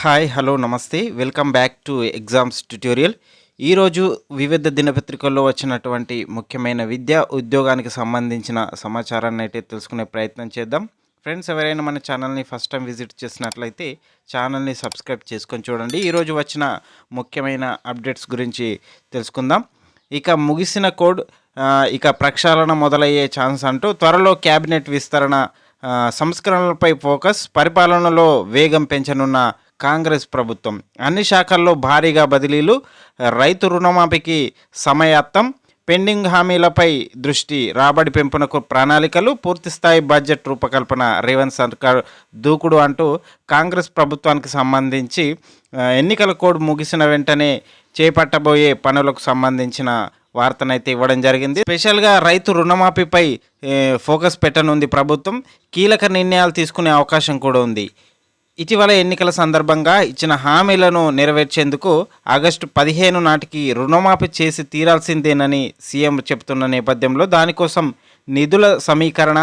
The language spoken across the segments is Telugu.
హాయ్ హలో నమస్తే. Welcome back to exams tutorial. ఈరోజు వివిధ దినపత్రికల్లో వచ్చినటువంటి ముఖ్యమైన విద్య ఉద్యోగానికి సంబంధించిన సమాచారాన్ని అయితే తెలుసుకునే ప్రయత్నం చేద్దాం. ఫ్రెండ్స్ ఎవరైనా మన ఛానల్ని ఫస్ట్ టైం విజిట్ చేసినట్లయితే ఛానల్ని సబ్స్క్రైబ్ చేసుకొని చూడండి. ఈరోజు వచ్చిన ముఖ్యమైన అప్డేట్స్ గురించి తెలుసుకుందాం. ఇక ముగిసిన కోడ్ ఇక ప్రక్షాళన మొదలయ్యే ఛాన్స్ అంటూ త్వరలో క్యాబినెట్ విస్తరణ సంస్కరణలపై ఫోకస్ పరిపాలనలో వేగం పెంచనున్న కాంగ్రెస్ ప్రభుత్వం. అన్ని శాఖల్లో భారీగా బదిలీలు రైతు రుణమాఫీకి సమయత్తం పెండింగ్ హామీలపై దృష్టి రాబడి పెంపునకు ప్రణాళికలు పూర్తిస్థాయి బడ్జెట్ రూపకల్పన రేవంత్ సర్కార్ దూకుడు అంటూ కాంగ్రెస్ ప్రభుత్వానికి సంబంధించి ఎన్నికల కోడ్ ముగిసిన వెంటనే చేపట్టబోయే పనులకు సంబంధించిన వార్తనైతే ఇవ్వడం జరిగింది. స్పెషల్గా రైతు రుణమాఫీపై ఫోకస్ పెట్టనుంది ప్రభుత్వం. కీలక నిర్ణయాలు తీసుకునే అవకాశం కూడా ఉంది. ఇటీవల ఎన్నికల సందర్భంగా ఇచ్చిన హామీలను నెరవేర్చేందుకు ఆగస్టు పదిహేను నాటికి రుణమాఫీ చేసి తీరాల్సిందేనని సీఎం చెబుతున్న నేపథ్యంలో దానికోసం నిధుల సమీకరణ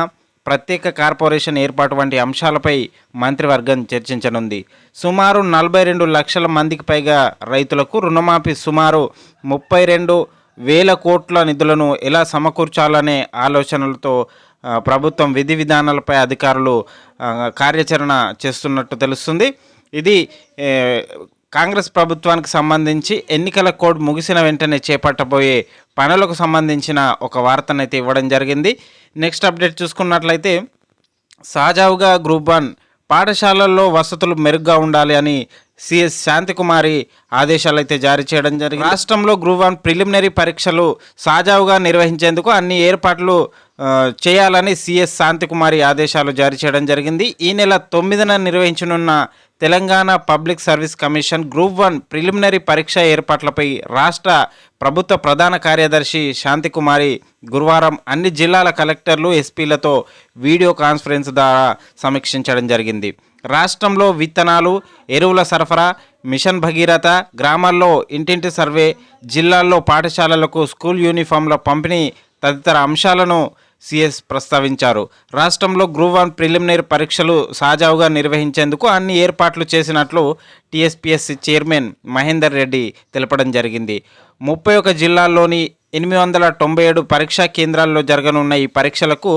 ప్రత్యేక కార్పొరేషన్ ఏర్పాటు వంటి అంశాలపై మంత్రివర్గం చర్చించనుంది. సుమారు నలభై రెండు లక్షల మందికి పైగా రైతులకు రుణమాఫీ సుమారు ముప్పై రెండు వేల కోట్ల నిధులను ఎలా సమకూర్చాలనే ఆలోచనలతో ప్రభుత్వం విధి విధానాలపై అధికారులు కార్యాచరణ చేస్తున్నట్టు తెలుస్తుంది. ఇది కాంగ్రెస్ ప్రభుత్వానికి సంబంధించి ఎన్నికల కోడ్ ముగిసిన వెంటనే చేపట్టబోయే పనులకు సంబంధించిన ఒక వార్తనైతే ఇవ్వడం జరిగింది. నెక్స్ట్ అప్డేట్ చూసుకున్నట్లయితే సహజావుగా గ్రూప్ వన్ పాఠశాలల్లో వసతులు మెరుగ్గా ఉండాలి అని సిఎస్ శాంతికుమారి ఆదేశాలు అయితే జారీ చేయడం జరిగింది. రాష్ట్రంలో గ్రూప్ వన్ ప్రిలిమినరీ పరీక్షలు సాజావుగా నిర్వహించేందుకు అన్ని ఏర్పాట్లు చేయాలని సిఎస్ శాంతికుమారి ఆదేశాలు జారీ చేయడం జరిగింది. ఈ నెల తొమ్మిదిన నిర్వహించనున్న Telangana public service commission group one preliminary పరీక్ష ఏర్పాట్లపై రాష్ట్ర ప్రభుత్వ ప్రధాన కార్యదర్శి శాంతికుమారి గురువారం అన్ని జిల్లాల కలెక్టర్లు ఎస్పీలతో వీడియో కాన్ఫరెన్స్ ద్వారా సమీక్షించడం జరిగింది. రాష్ట్రంలో విత్తనాలు ఎరువుల సరఫరా మిషన్ భగీరథ గ్రామాల్లో ఇంటింటి సర్వే జిల్లాల్లో పాఠశాలలకు స్కూల్ యూనిఫామ్ల పంపిణీ తదితర అంశాలను సిఎస్ ప్రస్తావించారు. రాష్ట్రంలో గ్రూప్ వన్ ప్రిలిమినరీ పరీక్షలు సాజావుగా నిర్వహించేందుకు అన్ని ఏర్పాట్లు చేసినట్లు టీఎస్పీఎస్సీ చైర్మన్ మహేందర్ రెడ్డి తెలపడం జరిగింది. ముప్పై ఒక జిల్లాల్లోని ఎనిమిది వందల తొంభై ఏడు పరీక్షా కేంద్రాల్లో జరగనున్న ఈ పరీక్షలకు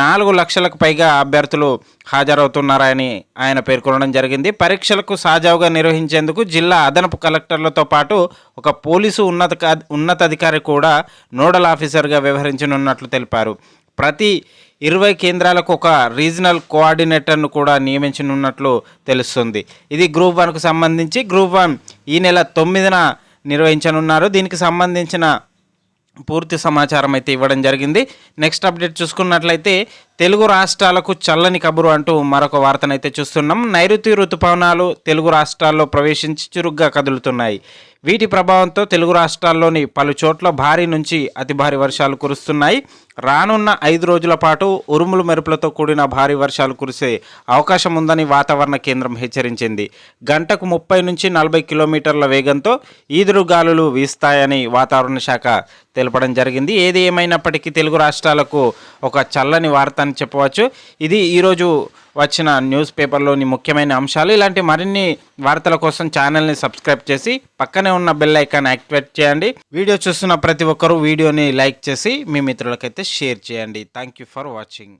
నాలుగు లక్షలకు పైగా అభ్యర్థులు హాజరవుతున్నారని ఆయన పేర్కొనడం జరిగింది. పరీక్షలకు సాజావుగా నిర్వహించేందుకు జిల్లా అదనపు కలెక్టర్లతో పాటు ఒక పోలీసు ఉన్నత ఉన్నతాధికారి కూడా నోడల్ ఆఫీసర్గా వ్యవహరించనున్నట్లు తెలిపారు. ప్రతి ఇరవై కేంద్రాలకు ఒక రీజనల్ కోఆర్డినేటర్ను కూడా నియమించనున్నట్లు తెలుస్తుంది. ఇది గ్రూప్ వన్కు సంబంధించి గ్రూప్ వన్ ఈ నెల తొమ్మిదిన నిర్వహించనున్నారు. దీనికి సంబంధించిన పూర్తి సమాచారం అయితే ఇవ్వడం జరిగింది. నెక్స్ట్ అప్డేట్ చూసుకున్నట్లయితే తెలుగు రాష్ట్రాలకు చల్లని కబురు అంటూ మరొక వార్తనైతే చూస్తున్నాం. నైరుతి ఋతుపవనాలు తెలుగు రాష్ట్రాల్లో ప్రవేశించి చురుగ్గా కదులుతున్నాయి. వీటి ప్రభావంతో తెలుగు రాష్ట్రాల్లోని పలు చోట్ల భారీ నుంచి అతి భారీ వర్షాలు కురుస్తున్నాయి. రానున్న ఐదు రోజుల పాటు ఉరుములు మెరుపులతో కూడిన భారీ వర్షాలు కురిసే అవకాశం ఉందని వాతావరణ కేంద్రం హెచ్చరించింది. గంటకు ముప్పై నుంచి నలభై కిలోమీటర్ల వేగంతో ఈదురు గాలులు వీస్తాయని వాతావరణ శాఖ తెలపడం జరిగింది. ఏది ఏమైనప్పటికీ తెలుగు రాష్ట్రాలకు ఒక చల్లని వార్త అని చెప్పవచ్చు. ఇది ఈరోజు వచ్చిన న్యూస్ పేపర్లోని ముఖ్యమైన అంశాలు. ఇలాంటి మరిన్ని వార్తల కోసం ఛానల్ని సబ్స్క్రైబ్ చేసి పక్కనే ఉన్న బెల్ ఐకాన్ యాక్టివేట్ చేయండి. వీడియో చూస్తున్న ప్రతి ఒక్కరూ వీడియోని లైక్ చేసి మీ మిత్రులకైతే షేర్ చేయండి. Thank you for watching.